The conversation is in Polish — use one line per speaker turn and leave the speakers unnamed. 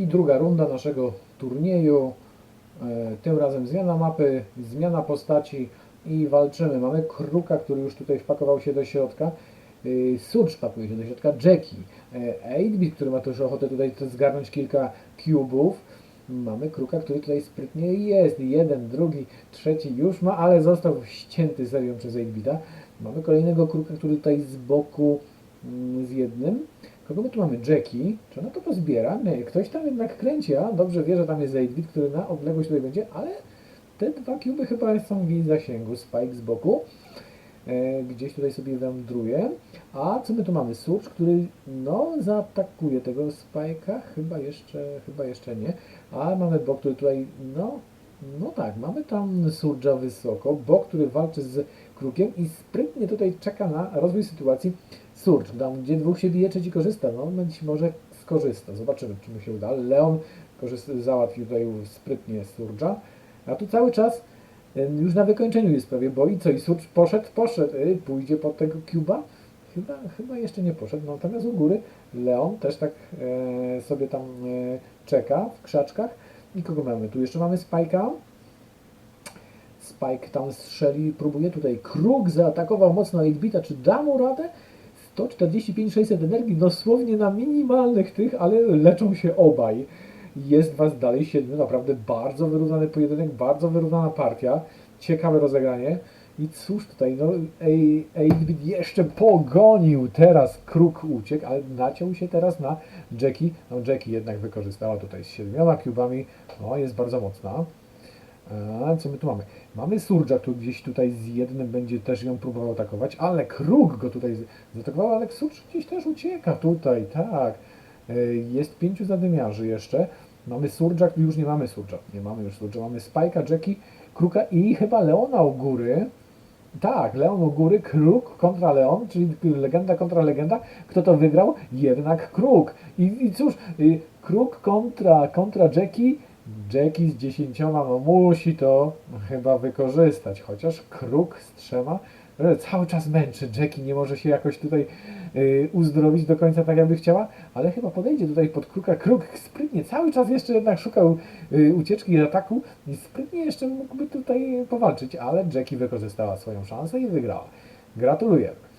I druga runda naszego turnieju. E, Tym razem zmiana mapy, zmiana postaci i walczymy. Mamy Kruka, który już tutaj wpakował się do środka. Y, Surge pakuje się do środka. Jackie. E, 8-bit, który ma też ochotę tutaj zgarnąć kilka cubów. Mamy Kruka, który tutaj sprytnie jest. Jeden, drugi, trzeci już ma, ale został ścięty serią przez 8-bita. Mamy kolejnego Kruka, który tutaj z boku mm, z jednym. Kogo my tu mamy? Jackie. Czy ona to pozbiera? Nie, ktoś tam jednak kręci, a dobrze wie, że tam jest 8-bit, który na odległość tutaj będzie, ale te dwa cuby chyba są w jej zasięgu. Spike z boku. E, gdzieś tutaj sobie wędruje. A co my tu mamy? Surge, który no zaatakuje tego Spike'a. Chyba jeszcze, chyba jeszcze nie. A mamy Bo, który tutaj, no, no tak, mamy tam Surge'a wysoko. Bo, który walczy z Krukiem i sprytnie tutaj czeka na rozwój sytuacji Surge. Tam, gdzie dwóch się bije, trzeci korzysta. No, być może skorzysta. Zobaczymy, czy mu się uda. Leon załatwił tutaj sprytnie Surge'a. A tu cały czas już na wykończeniu jest prawie, bo i co? I Surge poszedł, poszedł. Y, pójdzie pod tego Cuba? Chyba, chyba jeszcze nie poszedł. Natomiast u góry Leon też tak e, sobie tam e, czeka w krzaczkach. I kogo mamy? Tu jeszcze mamy Spike'a. Spike tam strzeli, próbuje tutaj. Kruk zaatakował mocno 8-bita. Czy da mu radę? 145-600 energii, dosłownie na minimalnych tych, ale leczą się obaj. Jest Was dalej siedmiu, naprawdę bardzo wyrównany pojedynek, bardzo wyrównana partia. Ciekawe rozegranie. I cóż tutaj, no, 8-bit jeszcze pogonił, teraz Kruk uciekł, ale naciął się teraz na Jackie. No Jackie jednak wykorzystała tutaj z siedmioma cubami, no jest bardzo mocna. A, co my tu mamy? Mamy Surge'a, który gdzieś tutaj z jednym będzie też ją próbował atakować, ale Kruk go tutaj zaatakował, ale Surge gdzieś też ucieka tutaj, tak. E, Jest pięciu zadymiarzy jeszcze. Mamy Surge'a, już nie mamy Surge'a, nie mamy już Surge'a, mamy Spike'a, Jackie, Kruka i chyba Leona u góry. Tak, Leon u góry, Kruk kontra Leon, czyli legenda kontra legenda. Kto to wygrał? Jednak Kruk. I, i cóż, y, Kruk kontra, kontra Jackie. Jackie z dziesięcioma no, musi to chyba wykorzystać, chociaż Kruk z trzema e, cały czas męczy. Jackie nie może się jakoś tutaj y, uzdrowić do końca tak, jakby chciała, ale chyba podejdzie tutaj pod Kruka. Kruk sprytnie cały czas jeszcze jednak szukał y, ucieczki i ataku i sprytnie jeszcze mógłby tutaj powalczyć, ale Jackie wykorzystała swoją szansę i wygrała. Gratuluję.